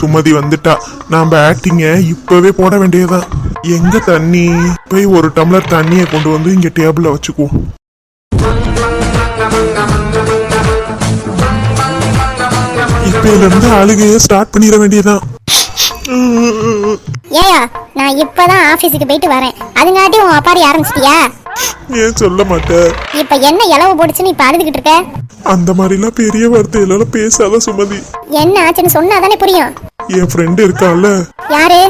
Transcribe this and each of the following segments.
சுமதி வந்துட்டா. நாம ஆக்டிங்க இப்பவே போட வேண்டியதுதான் எங்க தண்ணி? போய் ஒரு டம்ளர் தண்ணியை கொண்டு வந்து இங்க டேபிள்ல வச்சுக்குவோம் இப்பையில இருந்து அழுகைய ஸ்டார்ட் பண்ணிட வேண்டியதுதான் ஏயா நான் இப்பதான் ஆபீஸுக்கு போயிட்டு வரேன். அதுங்காட்டி உன் அப்பாரி ஆரம்பிச்சிட்டியா? ஏன் சொல்ல மாட்டேன் இப்ப என்ன இளவு போடுச்சுன்னு இப்ப அழுதுகிட்டு இருக்க? அந்த மாதிரிலாம் பெரிய வார்த்தையில பேசாத சுமதி. என்ன ஆச்சுன்னு சொன்னாதானே புரியும். என் ஃப்ரெண்டு இருக்கான்ல. யாரு?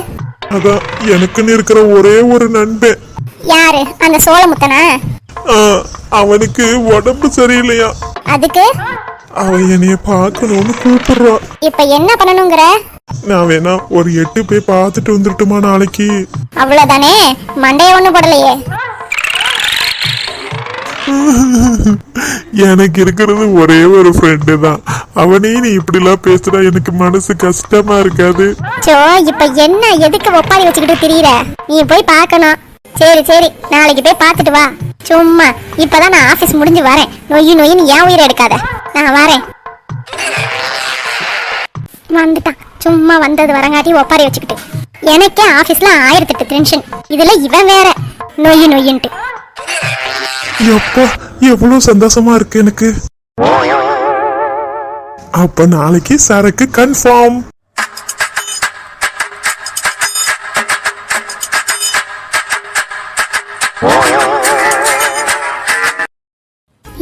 அதான் எனக்குன்னு இருக்கிற ஒரே ஒரு நண்பன். யாரு? அந்த சோழமுத்தனா ஆ, அவனுக்கு உடம்பு சரியில்லையா? அதுக்கு? அவன் என்னைய பார்க்கணும்னு கூப்பிடுறான் இப்ப என்ன பண்ணணுங்கிற? நான் வேணா ஒரு எட்டு போய் பார்த்துட்டு வந்துட்டுமா நாளைக்கு? அவ்வளவுதானே? மண்டைய ஒண்ணு போடலையே. எனக்கு இருக்கிறது ஒரே ஒரு ஃப்ரெண்டு தான். அவனே நீ இப்படிலாம் பேசுறா எனக்கு மனசு கஷ்டமா இருக்காது. சோ இப்ப என்ன எதுக்கு ஒப்பாரி வச்சுக்கிட்டு தெரியல நீ போய் பார்க்கணும். சரி சரி நாளைக்கு போய் பார்த்துட்டு வா. சும்மா இப்பதான் நான் ஆபீஸ் முடிஞ்சு வரேன். நொய்யு நொய்யுன்னு ஏன் உயிரை எடுக்காத. நான் வரேன். வந்துட்டான். சும்மா வந்தது வரங்காட்டி ஒப்பாரி வச்சுக்கிட்டு. எனக்கே ஆபீஸ்ல ஆயிரத்தெட்டு டென்ஷன் இதுல இவன் வேற. நொய்யு நொய்யுன்ட்டு. எப்பா எவ்வளவு சந்தோஷமா இருக்கு எனக்கு. அப்ப நாளைக்கு சரக்கு கன்ஃபார்ம்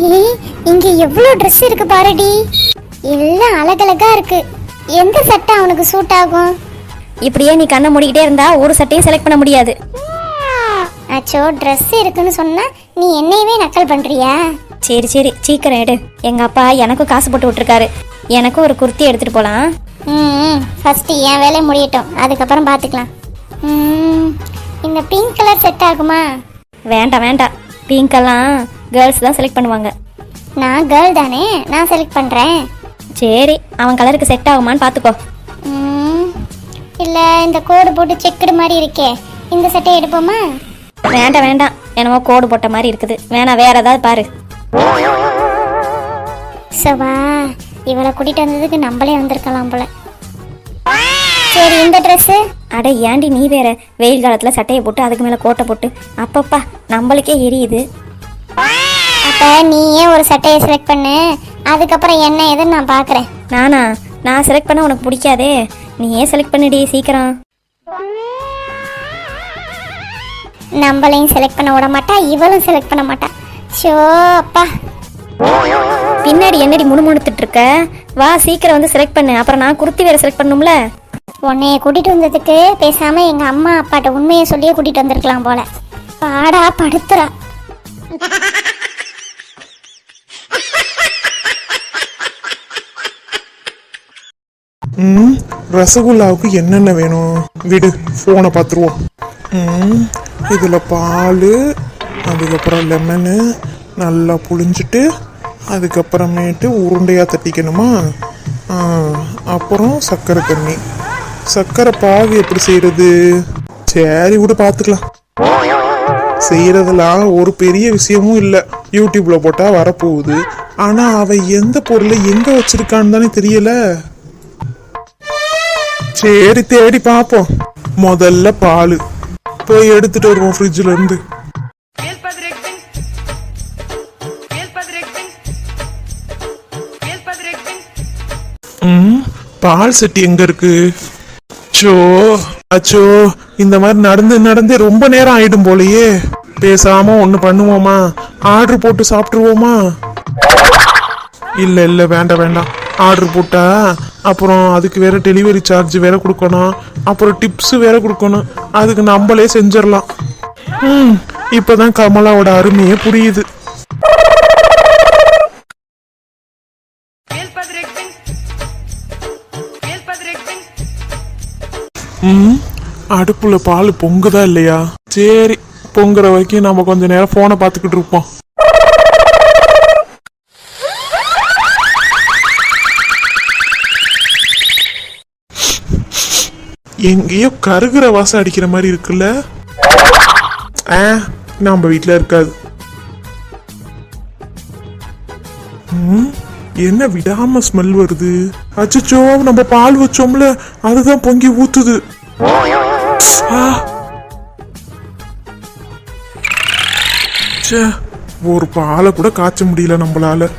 ஏய் இங்க எவ்வளவு Dress இருக்கு பாருடி. எல்லாம் அழகழகா இருக்கு. எந்த சட்டை அவனுக்கு சூட் ஆகும்? இப்படியே நீ கண்ணை மூடிக்கிட்டே இருந்தா ஒரு சட்டையும் செலக்ட் பண்ண முடியாது. அச்சோ Dress இருக்குன்னு சொன்னா நீ என்னையவே நக்கல் பண்றியா? சரி சரி சீக்கிரம் எடு. எங்க அப்பா எனக்கும் காசு போட்டு விட்டுருக்காரு. எனக்கும் ஒரு குர்த்தி எடுத்துட்டு போலாம். ம் ஃபர்ஸ்ட் என் வேலையை முடியட்டும். அதுக்கப்புறம் பார்த்துக்கலாம் ம், இந்த பிங்க் கலர் செட் ஆகுமா? வேண்டாம் வேண்டாம். பிங்க் எல்லாம் கேர்ள்ஸ் தான் செலக்ட் பண்ணுவாங்க. நான் கேர்ள் தானே? நான் செலக்ட் பண்றேன். சரி அவன் கலருக்கு செட் ஆகுமான்னு பார்த்துக்கோ இல்ல இந்த கோடு போட்டு செக்குடு மாதிரி இருக்கே. இந்த சட்டை எடுப்போமா? வேண்டாம் வேண்டாம். என்னமோ கோடு போட்ட மாதிரி இருக்குது. வேணாம் வேற ஏதாவது பாரு. சவா இவளை கூட்டிட்டு வந்ததுக்கு நம்மளே வந்திருக்கலாம் போல. சரி இந்த ட்ரெஸ் அட ஏண்டி நீ வேற? வெயில் காலத்துல சட்டையை போட்டு அதுக்கு மேல கோட்டை போட்டு. அப்பப்பா நம்மளுக்கே எரியுது. அப்ப நீயே ஒரு சட்டையை செலக்ட் பண்ணு? அதுக்கப்புறம் என்ன ஏதுன்னு நான் பாக்குறேன். நானா? நான் செலக்ட் பண்ண உனக்கு பிடிக்காதே. நீ ஏன் செலக்ட் பண்ணிடி சீக்கிரம்? நம்மளையும் செலக்ட் பண்ண விட மாட்டா இவளும் செலக்ட் பண்ண மாட்டா. ஷோ அப்பா. பின்னாடி என்னடி முணுமுணுத்துட்டு இருக்க? வா சீக்கிரம் வந்து செலக்ட் பண்ணு. அப்புறம் நான் குர்த்தி வேற செலக்ட் பண்ணும்ல? உன்னைய கூட்டிட்டு வந்ததுக்கு பேசாம எங்க அம்மா அப்பாட்ட உண்மையை சொல்லியே கூட்டிட்டு வந்திருக்கலாம் போல. பாடா படுத்துறா. ரசகுல்லாவுக்கு என்னென்ன வேணும்? விடு ஃபோனை பார்த்துருவோம் இதில் பால் அதுக்கப்புறம் லெமனு நல்லா புழிஞ்சிட்டு அதுக்கப்புறமேட்டு உருண்டையாக தட்டிக்கணுமா? அப்புறம் சர்க்கரை தண்ணி. சர்க்கரை பாகு எப்படி செய்கிறது சரி விட பார்த்துக்கலாம் செய்கிறதெல்லாம் ஒரு பெரிய விஷயமும் இல்லை. யூடியூப்பில் போட்டால் வரப்போகுது. ஆனால் அவள் எந்த பொருளை எங்கே வச்சிருக்கான்னு தானே தெரியல. சரி தேடி பார்ப்போம் முதல்ல பால். போய் எடுத்துட்டு வருவோம் ஃப்ரிட்ஜ்ல இருந்து. பால் செட்டி எங்க இருக்கு? அச்சோ அச்சோ இந்த மாதிரி நடந்து நடந்து ரொம்ப நேரம் ஆயிடும் போலயே. பேசாம ஒண்ணு பண்ணுவோமா? ஆர்டர் போட்டு சாப்பிட்டுருவோமா? இல்ல இல்ல வேண்டாம் வேண்டாம். ஆர்டர் போட்டால் அப்புறம் அதுக்கு வேறு டெலிவரி சார்ஜ் வேற கொடுக்கணும். அப்புறம் டிப்ஸு வேறு கொடுக்கணும். அதுக்கு நம்மளே செஞ்சிடலாம். ம் இப்போ தான் கமலாவோட அருமையே புரியுது. ம் அடுப்பில் பால் பொங்குதா இல்லையா? சரி பொங்குற வரைக்கும் நம்ம கொஞ்ச நேரம் ஃபோனை பார்த்துக்கிட்டு இருப்போம். எங்கேயோ கருகிற வாசம் அடிக்கிற மாதிரி இருக்குல்ல? ஆ நம்ம வீட்டில் இருக்காது. என்ன விடாம ஸ்மெல் வருது? அச்சோ நம்ம பால் வச்சோம்ல அதுதான் பொங்கி ஊத்துது. ச்சே ஒரு பாலை கூட காய்ச்ச முடியல நம்மளால.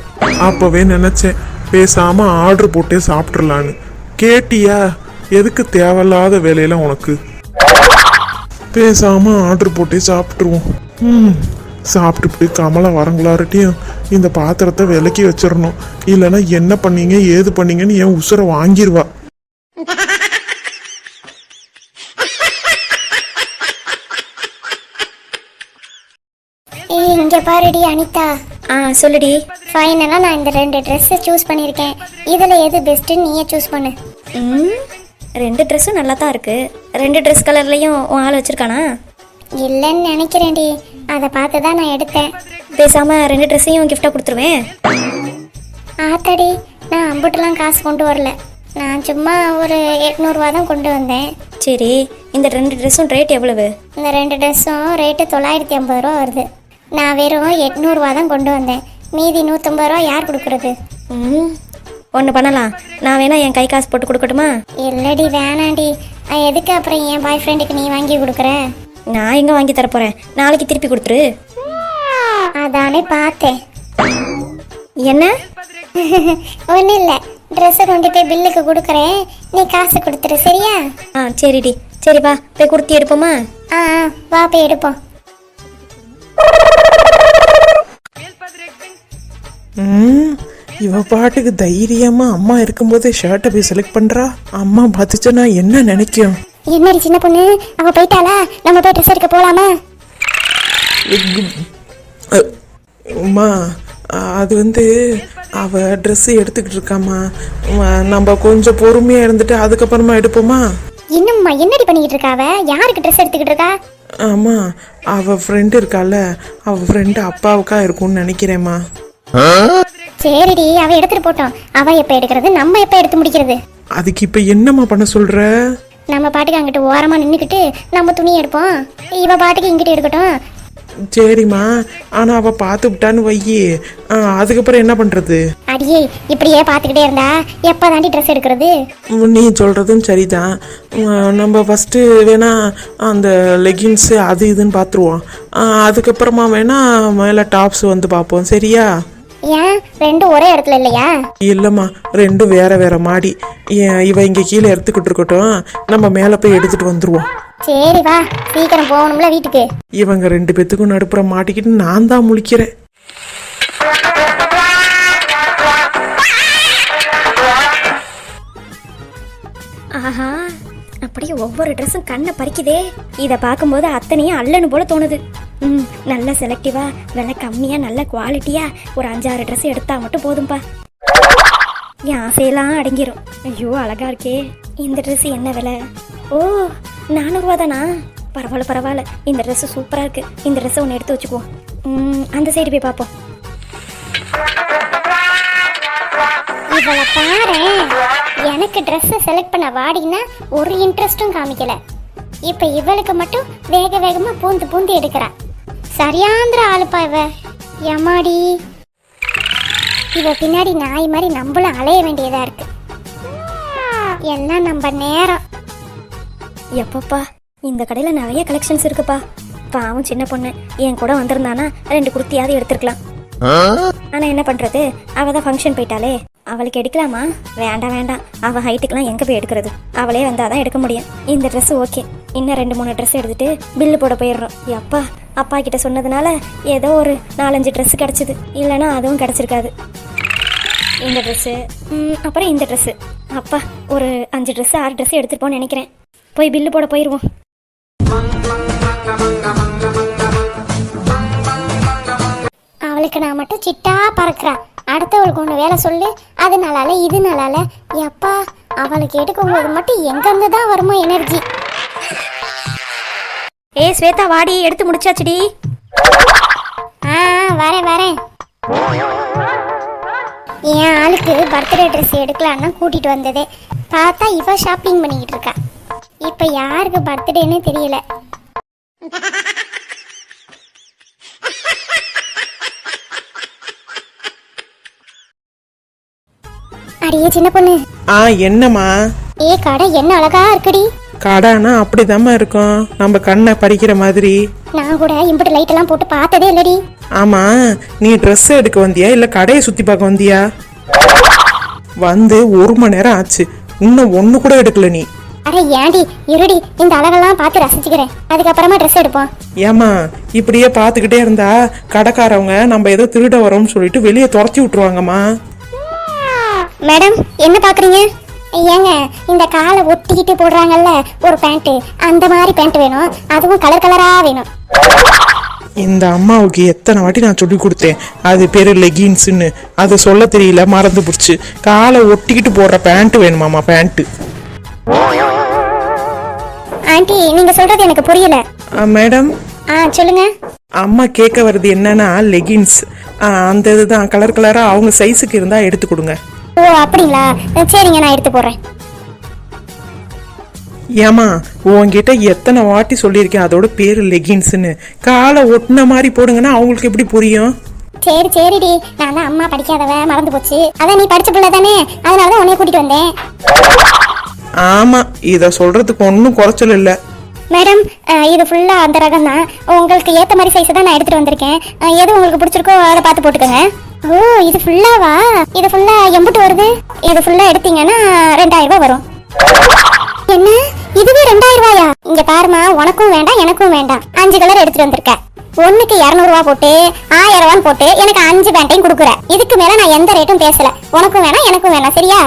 அப்பவே நினைச்சேன் பேசாம ஆர்டர் போட்டே சாப்பிட்றலான்னு கேட்டியா? எதுக்கு தேவையில்லாத வேலையெல்லாம் உனக்கு? பேசாம ஆர்டர் போட்டே சாப்பிட்டுருவோம். ம் சாப்பிட்டுட்டு கமலை வரங்களாரட்டியும் இந்த பாத்திரத்தை விலக்கி வச்சிடணும் இல்லைன்னா என்ன பண்ணீங்க ஏது பண்ணீங்கன்னு என் உசுரை வாங்கிருவா. ஏய் இங்க பாருடி அனிதா. ஆ சொல்லுடி. ஃபைனலா நான் இந்த ரெண்டு ட்ரெஸ்ஸை சூஸ் பண்ணியிருக்கேன் இதுல எது பெஸ்ட்டுன்னு நீயே சூஸ் பண்ணு. ம்? ரெண்டு ட்ரெஸ்ஸும் நல்லா தான் இருக்கு. ரெண்டு ட்ரெஸ் கலர்லையும் உன் ஆள் வச்சிருக்கானா? இல்லைன்னு நினைக்கிறேன்டி. அதை பார்த்து தான் நான் எடுத்தேன். பேசாம ரெண்டு ட்ரெஸ்ஸையும் கிஃப்டாக கொடுத்துருவேன். ஆத்தாடி நான் அம்புட்டுலாம் காசு கொண்டு வரல. நான் சும்மா ஒரு எட்நூறுவா தான் கொண்டு வந்தேன். சரி இந்த ரெண்டு ட்ரெஸ்ஸும் ரேட் எவ்வளவு? இந்த ரெண்டு ட்ரெஸ்ஸும் ரேட்டு தொள்ளாயிரத்தி ஐம்பது ரூபா வருது. நான் வெறும் எட்நூறுவா தான் கொண்டு வந்தேன். மீதி நூற்றம்பது ரூபா யார் கொடுக்குறது? ம் ஒன்று பண்ணலாம். நான் வேணா என் கை காசு போட்டு கொடுக்கட்டுமா? இல்லடி வேணாண்டி. எதுக்கு அப்புறம் என் பாய் ஃப்ரெண்டுக்கு நீ வாங்கி கொடுக்குற? நான் எங்கே வாங்கி தரப் போறேன். நாளைக்கு திருப்பி கொடுத்துரு. அதானே பார்த்தேன். என்ன? ஒன்றும் இல்லை. ட்ரெஸ்ஸை கொண்டு போய் பில்லுக்கு கொடுக்குறேன். நீ காசு கொடுத்துரு சரியா? ஆ சரிடி. சரி வா. போய் குர்த்தி எடுப்போமா? ஆ ஆ, வா போய் எடுப்போம். ம், இவ பாட்டுக்கு தைரியமா அம்மா இருக்கும்போது ஷர்ட்டை போய் செலக்ட் பண்றா? அம்மா பார்த்துச்சுன்னா என்ன நினைக்கும்? என்னடி சின்ன பொண்ணு? அவ போயிட்டாளா? நம்ம போய் ட்ரெஸ் எடுக்க போலாமா? அம்மா அது வந்து அவ Dress எடுத்துக்கிட்டு இருக்காம்மா. அம்மா, நம்ம கொஞ்சம் பொறுமையா இருந்துட்டு அதுக்கப்புறமா எடுப்போமா? இன்னும்மா என்னடி பண்ணிக்கிட்டு இருக்கா அவ? யாருக்கு ட்ரெஸ் எடுத்துக்கிட்டு இருக்கா? ஆமா அவ ஃப்ரெண்டு இருக்கால. அவ ஃப்ரெண்டு அப்பாவுக்கா இருக்கும்னு நினைக்கிறேம்மா. சரிடி அவ எடுத்துட்டு போட்டோம். அவ எப்ப எடுக்கிறது நம்ம எப்ப எடுத்து முடிக்கிறது? அதுக்கு இப்ப என்னம்மா பண்ண சொல்ற? நம்ம பாட்டுக்கு அங்கிட்டு ஓரமா நின்னுக்கிட்டு நம்ம துணி எடுப்போம். இவ பாட்டுக்கு இங்கிட்டு எடுக்கட்டும் சரிம்மா. ஆனா அவ பார்த்து விட்டான்னு வையி ஆ, அதுக்கப்புறம் என்ன பண்றது? அடியே இப்படியே பார்த்துக்கிட்டே இருந்தா எப்ப தாண்டி ட்ரெஸ் எடுக்கிறது? நீ சொல்கிறதும் சரிதான். ம், நம்ம ஃபஸ்ட்டு வேணா அந்த லெகின்ஸு அது இதுன்னு பார்த்துருவோம். ஆ, அதுக்கப்புறமா வேணா மேலே டாப்ஸ் வந்து பார்ப்போம். சரியா? ஏன்? ரெண்டும் ஒரே இடத்துல இல்லையா? இல்லைம்மா ரெண்டும் வேற வேற மாடி. இவ இங்கே கீழே எடுத்துக்கிட்டு இருக்கட்டும். நம்ம மேலே போய் எடுத்துகிட்டு வந்துடுவோம் சரி வா சீக்கிரம் போகணும்ல வீட்டுக்கு. இவங்க ரெண்டு பேத்துக்கும் நடுப்புற மாட்டிக்கிட்டு நான் தான் முழிக்கிறேன். ஆஹா அப்படியே ஒவ்வொரு ட்ரெஸ்ஸும் கண்ணை பறிக்குதே. இதை பார்க்கும்போது அத்தனையும் அல்லன்னு போல தோணுது. ம் நல்ல செலக்டிவா விலை கம்மியா நல்ல குவாலிட்டியா ஒரு அஞ்சாறு ட்ரெஸ் எடுத்தா மட்டும் போதும்பா. என் ஆசையெல்லாம் அடங்கிரும். ஐயோ அழகா இருக்கே. இந்த ட்ரெஸ் என்ன விலை? ஓ நானூறுவா தானா? பரவாயில்ல பரவாயில்ல. இந்த ட்ரெஸ் சூப்பரா இருக்கு. இந்த ட்ரெஸ்ஸை ஒன்று எடுத்து வச்சுக்குவோம் ம், அந்த சைடு போய் பார்ப்போம். இவளை பாரு. எனக்கு ட்ரெஸ்ஸை செலக்ட் பண்ண வாடின்னா ஒரு இன்ட்ரெஸ்டும் காமிக்கல. இப்ப இவளுக்கு மட்டும் வேக வேகமா பூந்து பூந்து எடுக்கிறா. சரியாந்திர ஆளுப்பா இவ. எம்மாடி இவ பின்னாடி நாய் மாதிரி நம்மளும் அலைய வேண்டியதா இருக்கு. எல்லாம் நம்ம நேரம்? எப்பப்பா இந்த கடையில் நிறைய கலெக்ஷன்ஸ் இருக்குப்பா. பாவம் சின்ன பொண்ணு. என் கூட வந்திருந்தானா ரெண்டு குர்த்தியாவது எடுத்துருக்கலாம். ஆனா என்ன பண்றது? அவ தான் ஃபங்க்ஷன் போயிட்டாலே அவளுக்கு எடுக்கலாமா? வேண்டாம் வேண்டாம். அவ ஹைட்டுக்கெல்லாம் எங்க போய் எடுக்கிறது? அவளே வந்தாதான் எடுக்க முடியும். இந்த ட்ரெஸ் ஓகே. இன்னும் ரெண்டு மூணு ட்ரெஸ் எடுத்துட்டு பில்லு போட போயிடுறோம். அப்பா அப்பா கிட்ட சொன்னதுனால ஏதோ ஒரு நாலஞ்சு ட்ரெஸ் கிடச்சிது. இல்லைன்னா அதுவும் கிடச்சிருக்காது. இந்த ட்ரெஸ்ஸு அப்புறம் இந்த ட்ரெஸ்ஸு அப்பா ஒரு அஞ்சு ட்ரெஸ்ஸு ஆறு ட்ரெஸ்ஸு எடுத்துட்டு போன்னு நினைக்கிறேன். போய் பில்லு போட போயிடுவோம். அவளுக்கு நான் மட்டும் சிட்டா பறக்கிறேன் அடுத்தவளுக்கு ஒன்று வேலை சொல்லு அது நல்லால இது நல்லால எப்பா அவளுக்கு எடுக்கும்போது மட்டும் எங்கேருந்து தான் வருமோ எனர்ஜி ஏ ஸ்வேதா வாடி எடுத்து முடிச்சாச்சுடி. ஆ ஆ, வரேன் வரேன். என் ஆளுக்கு பர்த்டே ட்ரெஸ் எடுக்கலான்னு கூட்டிட்டு வந்ததே. பார்த்தா இவ ஷாப்பிங் பண்ணிக்கிட்டு இருக்கா. இப்போ யாருக்கு பர்த்டேன்னு தெரியல. அடியே சின்ன பொண்ணு. ஆ என்னம்மா? ஏ கடை என்ன அழகா இருக்குடி. கடைனா அப்படிதாம்மா இருக்கும். நம்ம கண்ணை பறிக்கிற மாதிரி. நான் கூட இம்புட்டு லைட் எல்லாம் போட்டு பார்த்ததே இல்லடி. ஆமா நீ ட்ரெஸ் எடுக்க வந்தியா? இல்ல கடையை சுத்தி பார்க்க வந்தியா? வந்து ஒரு மணி நேரம் ஆச்சு. இன்னும் ஒண்ணு கூட எடுக்கல நீ. அட ஏண்டி இருடி இந்த அழகெல்லாம் பார்த்து ரசிச்சுக்கிறேன். அதுக்கப்புறமா ட்ரெஸ் எடுப்போம். ஏமா இப்படியே பார்த்துக்கிட்டே இருந்தா கடைக்காரவங்க நம்ம ஏதோ திருட வரோம்னு சொல்லிட்டு வெளியே துரத்தி விட்டுருவாங்கம்மா. மேடம் என்ன பாக்குறீங்க ஏங்க இந்த காலை ஒட்டிக்கிட்டு போடுறாங்கல்ல ஒரு பேண்ட் அந்த மாதிரி பேண்ட் வேணும். அதுவும் கலர் கலரா வேணும். இந்த அம்மாவுக்கு எத்தனை வாட்டி நான் சொல்லி கொடுத்தேன். அது பேரு லெகின்ஸ்னு அது சொல்ல தெரியல மறந்து போச்சு. காலை ஒட்டிக்கிட்டு போடுற பேண்ட் வேணுமாமா பேண்ட் ஆண்டி நீங்க சொல்றது எனக்கு புரியல. மேடம் ஆ சொல்லுங்க. அம்மா கேட்க வருது என்னன்னா லெகின்ஸ் அந்த இதுதான். கலர் கலரா அவங்க சைஸுக்கு இருந்தா எடுத்து கொடுங்க. ஓ அப்படிங்களா? சரிங்க நான் எடுத்து போடுறேன் ஏமா உன்கிட்ட எத்தனை வாட்டி சொல்லியிருக்கேன் அதோட பேரு லெகின்ஸ்னு காலை ஒட்டின மாதிரி போடுங்கன்னா அவங்களுக்கு எப்படி புரியும்? சரி சரிடி. நான் தான் அம்மா படிக்காதவ மறந்து போச்சு. அதான் நீ படிச்ச பிள்ளை தானே? அதனால தான் உன்னைய கூட்டிட்டு வந்தேன். ஆமா இத சொல்றதுக்கு ஒன்றும் குறைச்சல் இல்லை. மேடம் இது ஃபுல்லா அந்த ரகம் தான் உங்களுக்கு ஏத்த மாதிரி சைஸ் தான் நான் எடுத்துட்டு வந்திருக்கேன். எது உங்களுக்கு பிடிச்சிருக்கோ அதை பார்த்து போட்டுக்கோங்க. ஓ இது ஃபுல்லாவா இது ஃபுல்லா எம்புட்டு வருது? இது ஃபுல்லா எடுத்தீங்கன்னா ரெண்டாயிரம் ரூபாய் வரும். என்ன? இதுவே ரெண்டாயிரம் ரூபாயா இங்க பாருமா உனக்கும் வேண்டாம் எனக்கும் வேண்டாம். அஞ்சு கலர் எடுத்துட்டு வந்திருக்க. ஒண்ணுக்கு இரநூறுவா போட்டு ஆயிரம் ரூபான்னு போட்டு எனக்கு அஞ்சு பேண்டையும் கொடுக்குற. இதுக்கு மேல நான் எந்த ரேட்டும் பேசல. உனக்கும் வேணாம் எனக்கும் வேணாம் சரியா?